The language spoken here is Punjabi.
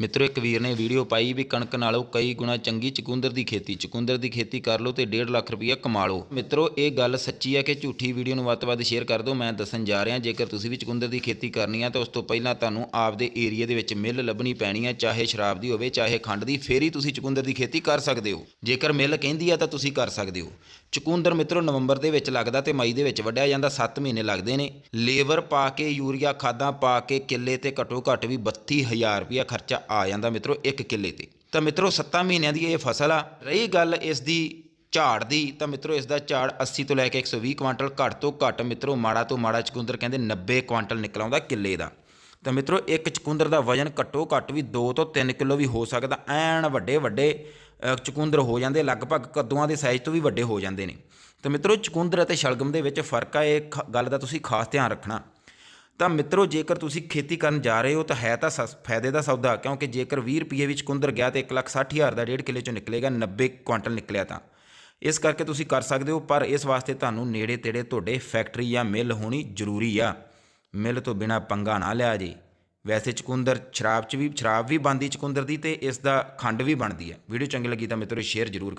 ਮਿੱਤਰੋ, ਇੱਕ ਵੀਰ ਨੇ ਵੀਡੀਓ ਪਾਈ ਵੀ ਕਣਕ ਨਾਲੋਂ ਕਈ ਗੁਣਾ ਚੰਗੀ ਚਕੁੰਦਰ ਦੀ ਖੇਤੀ, ਚਕੁੰਦਰ ਦੀ ਖੇਤੀ ਕਰ ਲਓ ਤੇ 1.5 ਲੱਖ ਰੁਪਈਆ ਕਮਾ ਲਓ। ਮਿੱਤਰੋ, ਇਹ ਗੱਲ ਸੱਚੀ ਹੈ ਕਿ ਝੂਠੀ ਵੀਡੀਓ ਨੂੰ ਵੱਧ ਤੋਂ ਵੱਧ ਸ਼ੇਅਰ ਕਰ ਦਿਓ। ਮੈਂ ਦੱਸਣ ਜਾ ਰਿਹਾ, ਜੇਕਰ ਤੁਸੀਂ ਵੀ ਚਕੁੰਦਰ ਦੀ ਖੇਤੀ ਕਰਨੀ ਹੈ, ਤਾਂ ਉਸ ਤੋਂ ਪਹਿਲਾਂ ਤੁਹਾਨੂੰ ਆਪਦੇ ਏਰੀਆ ਦੇ ਵਿੱਚ ਮਿੱਲ ਲੱਭਣੀ ਪੈਣੀ ਹੈ, ਚਾਹੇ ਸ਼ਰਾਬ ਦੀ ਹੋਵੇ, ਚਾਹੇ ਖੰਡ ਦੀ, ਫੇਰ ਹੀ ਤੁਸੀਂ ਚਕੁੰਦਰ ਦੀ ਖੇਤੀ ਕਰ ਸਕਦੇ ਹੋ। ਜੇਕਰ ਮਿੱਲ ਕਹਿੰਦੀ ਆ ਤਾਂ ਤੁਸੀਂ ਕਰ ਸਕਦੇ ਹੋ। ਚਕੁੰਦਰ ਮਿੱਤਰੋ, ਨਵੰਬਰ ਦੇ ਵਿੱਚ ਲੱਗਦਾ ਤੇ ਮਈ ਦੇ ਵਿੱਚ ਵੱਢਿਆ ਜਾਂਦਾ 7 ਮਹੀਨੇ ਲੱਗਦੇ ਨੇ। ਲੇਬਰ ਪਾ ਕੇ, ਯੂਰੀਆ ਖਾਦਾਂ ਪਾ ਕੇ, ਕਿੱਲੇ ਤੇ ਘੱਟੋ ਘੱਟ ਵੀ 32000 ਰੁਪਇਆ ਖਰਚਾ ਆ ਜਾਂਦਾ ਮਿੱਤਰੋ ਇੱਕ ਕਿੱਲੇ ਤੇ। ਤਾਂ ਮਿੱਤਰੋ 7 ਮਹੀਨਿਆਂ ਦੀ ਇਹ ਫਸਲ ਆ, ਰਹੀ ਗੱਲ ਇਸ ਦੀ ਝਾੜ ਦੀ, ਤਾਂ ਮਿੱਤਰੋ ਇਸ ਦਾ ਝਾੜ 80 ਤੋਂ ਲੈ ਕੇ 120 ਕੁਆਂਟਲ ਘੱਟ ਤੋਂ ਘੱਟ ਮਿੱਤਰੋ ਮਾੜਾ ਤੋਂ ਮਾੜਾ ਚਕੁੰਦਰ ਕਹਿੰਦੇ 90 ਕੁਆਂਟਲ ਨਿਕਲ ਆਉਂਦਾ ਕਿੱਲੇ ਦਾ। ਤਾਂ ਮਿੱਤਰੋ ਇੱਕ ਚਕੁੰਦਰ ਦਾ ਵਜਨ ਘੱਟੋ ਘੱਟ ਵੀ 2 ਤੋਂ 3 ਕਿਲੋ ਵੀ ਹੋ ਸਕਦਾ, ਐਨ ਵੱਡੇ ਵੱਡੇ ਚਕੁੰਦਰ ਹੋ ਜਾਂਦੇ, ਲਗਭਗ ਕੱਦੂਆਂ ਦੇ ਸਾਈਜ਼ ਤੋਂ ਵੀ ਵੱਡੇ ਹੋ ਜਾਂਦੇ ਨੇ। ਤਾਂ ਮਿੱਤਰੋ ਚਕੁੰਦਰ ਅਤੇ ਸ਼ਲਗਮ ਦੇ ਵਿੱਚ ਫ਼ਰਕ ਆ, ਇਹ ਖ- ਗੱਲ ਦਾ ਤੁਸੀਂ ਖਾਸ ਧਿਆਨ ਰੱਖਣਾ। ਤਾਂ ਮਿੱਤਰੋ, ਜੇਕਰ ਤੁਸੀਂ ਖੇਤੀ ਕਰਨ ਜਾ ਰਹੇ ਹੋ ਤਾਂ ਹੈ ਤਾਂ ਸਸ- ਫਾਇਦੇ ਦਾ ਸੌਦਾ, ਕਿਉਂਕਿ ਜੇਕਰ 20 ਰੁਪਏ ਵਿੱਚ ਚੁਕੁੰਦਰ ਗਿਆ ਤੇ 160000 ਦਾ ਡੇਢ ਕਿੱਲੇ ਚੋਂ ਨਿਕਲੇਗਾ 90 ਕੁਇੰਟਲ ਨਿਕਲਿਆ ਤਾਂ। ਇਸ ਕਰਕੇ ਤੁਸੀਂ ਕਰ ਸਕਦੇ ਹੋ, ਪਰ ਇਸ ਵਾਸਤੇ ਤੁਹਾਨੂੰ ਨੇੜੇ ਤੇੜੇ ਤੁਹਾਡੇ ਫੈਕਟਰੀ ਜਾਂ ਮਿੱਲ ਹੋਣੀ ਜ਼ਰੂਰੀ ਆ। ਮਿੱਲ ਤੋਂ ਬਿਨਾ ਪੰਗਾ ਨਾ ਲਿਆ ਜੀ। ਵੈਸੇ ਚਕੁੰਦਰ ਸ਼ਰਾਬ ਚ ਵੀ, ਸ਼ਰਾਬ ਵੀ ਬਣਦੀ ਚਕੁੰਦਰ ਦੀ ਤੇ ਇਸ ਦਾ ਖੰਡ ਵੀ ਬਣਦੀ ਹੈ ਵੀਡੀਓ ਚੰਗੀ ਲੱਗੀ ਤਾਂ ਮਿੱਤਰੋ, ਸ਼ੇਅਰ ਜ਼ਰੂਰ ਕਰ